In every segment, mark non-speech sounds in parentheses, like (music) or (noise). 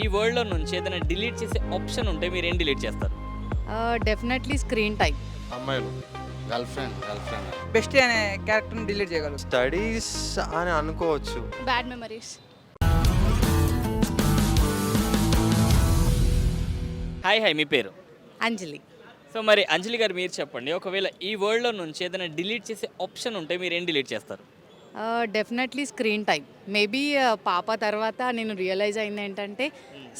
ఈ వరల్డ్లో నుంచి ఏదైనా డిలీట్ చేసే ఆప్షన్ ఉంటే మీరు ఏం డిలీట్ చేస్తారు? డెఫినెట్లీ స్క్రీన్ టైం అమ్మాయిలు. Girlfriend girlfriend bestie అనే క్యారెక్టర్ని డిలీట్ చేయగలరు. స్టడీస్ అని అనుకోవచ్చు. బ్యాడ్ మెమరీస్ హాయ్ హాయ్ మీ పేరు? అంజలి. సో మరి అంజలి గారు మీరు చెప్పండి ఒకవేళ ఈ వరల్డ్లో నుంచి ఏదైనా డిలీట్ చేసే ఆప్షన్ ఉంటే మీరు ఏం డిలీట్ చేస్తారు? డెఫినెట్లీ స్క్రీన్ టైం మేబీ పాప తర్వాత నేను రియలైజ్ అయింది ఏంటంటే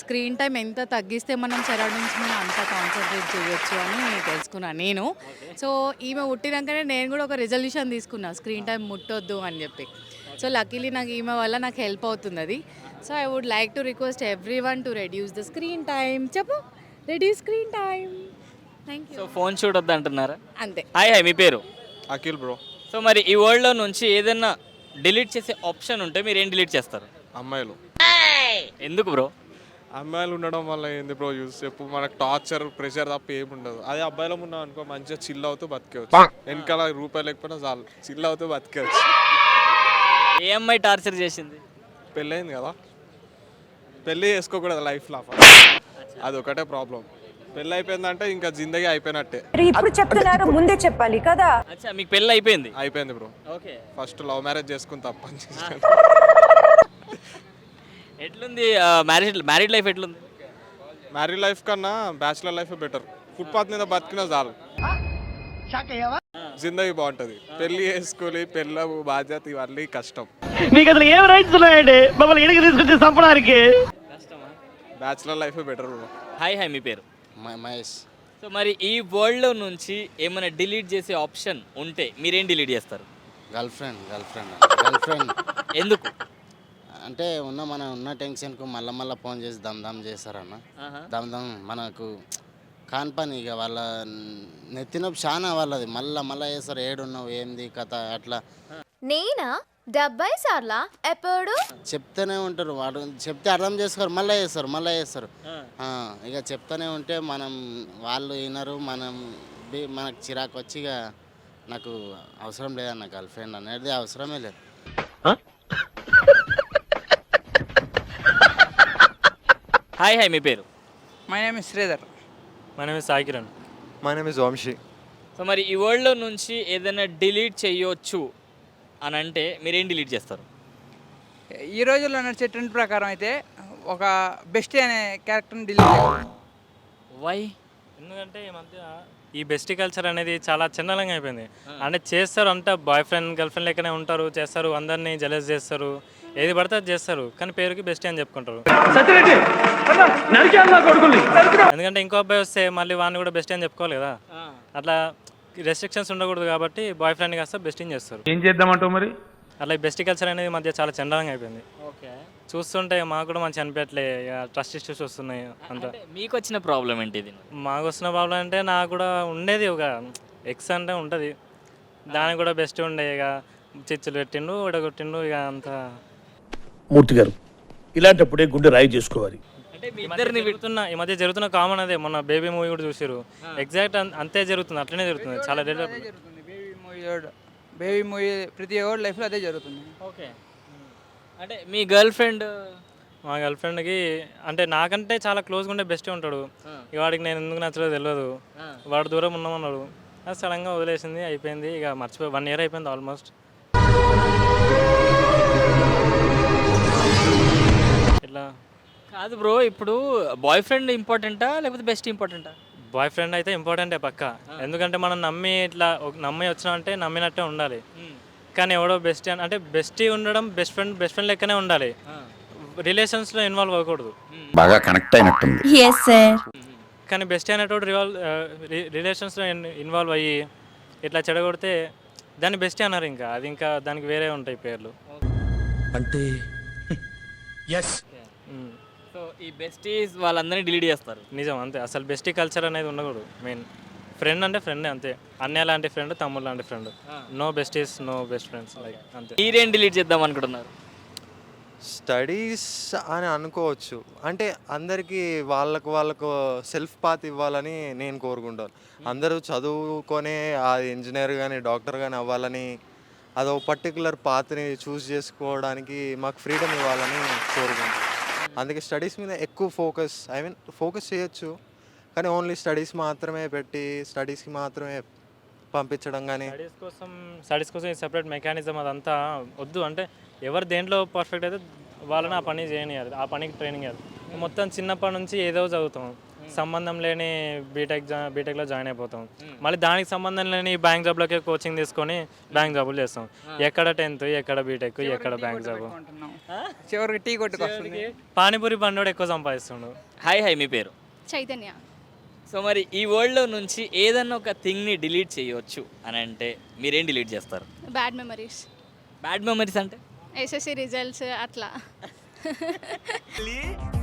స్క్రీన్ టైం ఎంత తగ్గిస్తే మనం సరౌండింగ్స్ మీద అంత కాన్సన్ట్రేట్ చేయొచ్చు అని తెలుసుకున్నాను నేను. సో ఈమె పుట్టినాకనే నేను కూడా ఒక రెజల్యూషన్ తీసుకున్నా స్క్రీన్ టైం ముట్టొద్దు అని చెప్పి. సో లక్కీలీ నాకు ఈమె వల్ల నాకు హెల్ప్ అవుతుంది అది so I would like to request everyone to reduce the screen time చెప్పు reduce screen time thank so you phone చూడొద్దు అంటున్నారా అంతే. హాయ్ హాయ్ మీ పేరు? అఖిల్ బ్రో సో మరి ఈ వరల్డ్లో నుంచి ఏదైనా డిలీట్ చేసే ఆప్షన్ ఉంటే మీరు ఏం డిలీట్ చేస్తారు? అమ్మాయిలు. ఎందుకు బ్రో? అమ్మాయిలు ఉండడం వల్ల ఏంది బ్రో? యూస్ చెప్పు మనకు టార్చర్ ప్రెషర్ తప్ప ఏమి ఉండదు అదే అబ్బాయిలో ఉన్నాం అనుకో మంచిగా చిల్ అవుతూ బతికేవచ్చు. వెనకాల రూపాయలు లేకపోయినా చాలు చిల్ అవుతూ బతికేవచ్చు. ఏ అమ్మాయి టార్చర్ చేసింది? పెళ్ళయింది కదా? పెళ్ళి చేసుకోకూడదు లైఫ్లో అది ఒకటే ప్రాబ్లం. పెళ్ళి అయిపోయిందంటే ఇంకా జిందగీ అయిపోయినట్టే. ఇప్పుడు చెప్తున్నారు ముందే చెప్పాలి కదా? అచ్చా మీకు పెళ్ళి అయిపోయింది అయిపోయింది bro. Okay. First love marriage చేసుకుని తప్పని ఎట్లుంది మ్యారేజ్ మ్యారీడ్ లైఫ్ ఎట్లుంది? మ్యారీ లైఫ్ కన్నా బ్యాచులర్ లైఫ్ బెటర్ ఫుట్పాత్ మీద బతికినా చాలు. జిందగీ బాగుంటది. పెళ్ళి చేసుకోవాలి పెళ్ళ బాధ్యత ఇవన్నీ కష్టం. మీకు అసలు ఏం రైట్స్ ఉన్నాయండి? మమ్మల్ని ఇడికి తీసుకొచ్చి చంపడానికి. Bachelor life better hi hi మీ పేరు? మహేష్. సో మరి ఈ వరల్డ్లో నుంచి ఏమైనా డిలీట్ చేసే ఆప్షన్ ఉంటే మీరేం డిలీట్ చేస్తారు? Girlfriend girlfriend girlfriend ఎందుకు? అంటే ఉన్న మన ఉన్న టెన్షన్కు మళ్ళీ మళ్ళీ ఫోన్ చేసి దమ్ దమ్ చేస్తారన్న. దమ్ దమ్ మనకు కాని పని ఇక వాళ్ళ నెత్తినొప్పి చాలా వాళ్ళది. మళ్ళీ మళ్ళీ చేస్తారు ఏడున్నావు ఏంది కథ అట్లా. నేనా? డెబ్బై సార్లా? ఎప్పుడు? చెప్తూనే ఉంటారు వాడు. చెప్తే అర్థం చేసుకోరు మళ్ళీ చేస్తారు మళ్ళీ చేస్తారు. ఆ, ఇక చెప్తూనే ఉంటే మనం వాళ్ళు వినరు మనం బి- మనకు చిరాకు వచ్చి ఇక నాకు అవసరం లేదన్న గర్ల్ ఫ్రెండ్ అనేది అవసరమే లేదు. హాయ్ హాయ్ మీ పేరు? మై నేమ్ ఇస్ శ్రీధర్ మన Sai Kiran my name is Vamsi so మరి ఈ వరల్డ్లో నుంచి ఏదైనా డిలీట్ చేయొచ్చు అని అంటే మీరేం డిలీట్ చేస్తారు? ఈ రోజుల్లో నడిచే ట్రెండ్ ప్రకారం అయితే ఒక బెస్టీ అనే క్యారెక్టర్ని డిలీట్ వై ఎందుకంటే ఈ మధ్య ఈ బెస్టీ కల్చర్ అనేది చాలా చిన్నలంగా అయిపోయింది. అంటే చేస్తారు అంతా బాయ్ ఫ్రెండ్ గర్ల్ ఫ్రెండ్ లెక్కనే ఉంటారు చేస్తారు అందరినీ జలస్ చేస్తారు ఏది పడితే అది చేస్తారు కానీ పేరుకి బెస్టీ అని చెప్పుకుంటారు. ఎందుకంటే ఇంకో అబ్బాయి వస్తే మళ్ళీ వాడిని కూడా బెస్టీ అని చెప్పుకోవాలి కదా. అట్లా రెస్ట్రిక్షన్స్ ఉండకూడదు కాబట్టి బాయ్ ఫ్రెండ్ కాస్త బెస్టింగ్ చేస్తారు. ఏం చేద్దామంటావు మరి? అట్లా ఈ బెస్టీ కల్చర్ అనేది మధ్య చాలా చండాలంగా అయిపోయింది. ఓకే. చూస్తుంటే మాకు కూడా మంచి అనిపించట్లే ఇక ట్రస్ట్ ఇష్యూస్ వస్తున్నాయి అంతా. అంటే మీకు వచ్చిన ప్రాబ్లం ఏంటి ఇది? మాకు వస్తున్న ప్రాబ్లం అంటే నాకు కూడా ఉండేది ఒక ఎక్స్ అంటే ఉంటుంది. దానికి కూడా బెస్ట్ ఉండే ఇక చిచ్చులు పెట్టిండు ఉడగొట్టిండు ఇక అంత. మూర్తి గారు ఇలాంటప్పుడే గుండె రాయి చేసుకోవాలి. అంటే మీ ఇద్దరిని జరుగుతున్న ఈ మధ్య జరుగుతున్న కామన్ అదే మొన్న బేబీ మూవీ కూడా చూసారు ఎగ్జాక్ట్ అంతే జరుగుతుంది అట్లనే జరుగుతుంది చాలా బేబీ మూవీ బేబీ మూవీ ప్రతి ఒక్కరి లైఫ్లో అదే జరుగుతుంది. ఓకే. అంటే మీ గర్ల్ ఫ్రెండ్ మా గర్ల్ ఫ్రెండ్కి అంటే నాకంటే చాలా క్లోజ్గా ఉండే బెస్టే ఉంటాడు. ఇక వాడికి నేను ఎందుకు నచ్చలేదు తెలియదు వాడు దూరం ఉన్నామన్నాడు. అది సడన్గా వదిలేసింది అయిపోయింది. ఇక మర్చిపోయి వన్ ఇయర్ అయిపోయింది ఆల్మోస్ట్ ఇట్లా కాదు బ్రో ఇప్పుడు బాయ్ ఫ్రెండ్ ఇంపార్టెంటా లేకపోతే బెస్ట్ ఇంపార్టెంటా బాయ్ ఫ్రెండ్ అయితే ఇంపార్టెంటే పక్క. ఎందుకంటే మనం నమ్మి ఇట్లా నమ్మి వచ్చినామంటే నమ్మినట్టే ఉండాలి. కానీ ఎవడో బెస్ట్ అంటే బెస్టీ ఉండడం బెస్ట్ ఫ్రెండ్ బెస్ట్ ఫ్రెండ్ లెక్కనే ఉండాలి. రిలేషన్స్లో ఇన్వాల్వ్ అవ్వకూడదు. బాగా కనెక్ట్ అయినట్టుంది. కానీ బెస్ట్ అనేటోడు రివాల్వ్ రిలేషన్స్లో ఇన్వాల్వ్ అయ్యి ఇట్లా చెడగొడితే దాన్ని బెస్ట్ అన్నారు ఇంకా. అది ఇంకా దానికి వేరే ఉంటాయి పేర్లు. అంటే ఎస్ ఈ బెస్టీస్ వాళ్ళందరినీ డిలీట్ చేస్తారు. నిజం అంతే. అసలు బెస్టీ కల్చర్ అనేది ఉండకూడదు. మెయిన్ ఫ్రెండ్ అంటే ఫ్రెండే అంతే. అన్నయ్య లాంటి ఫ్రెండ్ తమ్ముడు లాంటి friend no besties no best friends like అంతే. మీరేం డిలీట్ చేద్దాం అనుకుంటున్నారు? స్టడీస్ అని అనుకోవచ్చు. అంటే అందరికీ వాళ్ళకు వాళ్ళకు సెల్ఫ్ పాత్ ఇవ్వాలని నేను కోరుకుంటాను. అందరూ చదువుకొని ఆ ఇంజనీర్ కానీ డాక్టర్ కానీ అవ్వాలని అదో పర్టికులర్ పాత్ని చూస్ చేసుకోవడానికి మాకు ఫ్రీడమ్ ఇవ్వాలని కోరుకుంటాను అందుకే స్టడీస్ మీద ఎక్కువ ఫోకస్ ఐ మీన్ ఫోకస్ చేయొచ్చు. కానీ ఓన్లీ స్టడీస్ మాత్రమే పెట్టి స్టడీస్కి మాత్రమే పంపించడం కానీ స్టడీస్ కోసం స్టడీస్ కోసం సెపరేట్ మెకానిజం అదంతా వద్దు. అంటే ఎవరు దేంట్లో పర్ఫెక్ట్ అయితే వాళ్ళని ఆ పని చేయనియాలి ఆ పనికి ట్రైనింగ్ ఇవ్వాలి. మొత్తం చిన్నప్పటి నుంచి ఏదో చదువుతాం. సంబంధం లేని బీటెక్ జా బీటెక్లో జాయిన్ అయిపోతాం. మళ్ళీ దానికి సంబంధం లేని బ్యాంక్ జాబ్లకే కోచింగ్ తీసుకొని బ్యాంక్ జాబులు చేస్తాం. ఎక్కడ టెన్త్ ఎక్కడ బీటెక్ ఎక్కడ బ్యాంక్ జాబ్. చివరికి టీ కొట్టుకు వస్తుంది. పానీపూరి బండోడు ఎక్కువ సంపాదిస్తుండు. హాయ్ హాయ్ మీ పేరు? చైతన్య. సో మరి ఈ వరల్డ్లో నుంచి ఏదన్నా ఒక థింగ్ని డిలీట్ చేయొచ్చు అని అంటే మీరేం డిలీట్ చేస్తారు? బ్యాడ్ మెమరీస్ బ్యాడ్ మెమరీస్ అంటే? ఎస్ఎస్సి రిజల్ట్స్ అట్లా.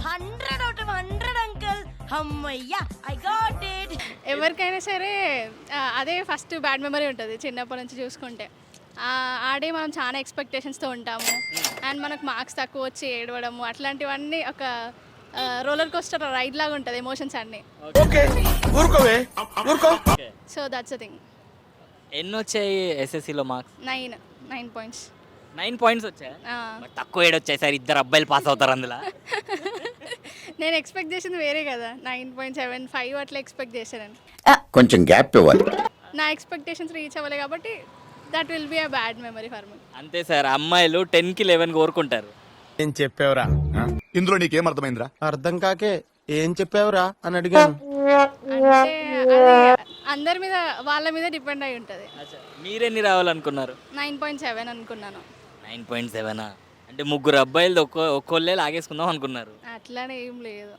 Hundred out of hundred uncle అమ్మయ్యా ఐ గాట్ ఇట్ ఎవరికైనా సరే అదే ఫస్ట్ బ్యాడ్ మెమరీ ఉంటుంది చిన్నప్పటి నుంచి చూసుకుంటే. ఆ, ఆడే మనం చాలా ఎక్స్పెక్టేషన్స్తో ఉంటాము. అండ్ మనకు మార్క్స్ తక్కువ వచ్చి ఏడవడము అట్లాంటివన్నీ ఒక రోలర్ కోస్టర్ రైడ్ లాగా ఉంటుంది ఎమోషన్స్ అన్నీ. ఓకే ఊరుకోవే. ఊరుకో. సో దట్స్ థింగ్ ఎన్ని వచ్చాయి ఎస్ఎస్సిలో marks nine nine points nine points వచ్చాయి? తక్కువ ఏడు వచ్చాయి సార్ ఇద్దరు అబ్బాయిలు పాస్ అవుతారు అందులో. (laughs) నేను ఎక్స్పెక్ట్ చేసింది వేరే కదా. నైన్ పాయింట్ సెవెన్ ఫైవ్ అట్లా ఎక్స్పెక్ట్ చేశాను కొంచెం గ్యాప్ ఇవ్వాలి. నా ఎక్స్పెక్టేషన్స్ రీచ్ అవ్వలే కాబట్టి that will be a bad memory for me అంతే సార్ అమ్మాయిలు టెన్కి లెవెన్ కోరుకుంటారు. ఏం చెప్పావురా? ఇందులో నీకేం అర్థమైందిరా అర్థం కాకే ఏం చెప్పావురా అని అడిగాను. అంటే అది అందరి మీద వాళ్ళ మీద డిపెండ్ అయి ఉంటుంది. మీరెన్ని రావాలనుకున్నారు? నైన్ పాయింట్ సెవెన్ అనుకున్నాను. నైన్ పాయింట్ సెవెనా అంటే ముగ్గురు అబ్బాయిలు ఒక్కో ఒక్కోళ్ళే లాగేసుకుందాం అనుకున్నారు. అట్లానే ఏం లేదు.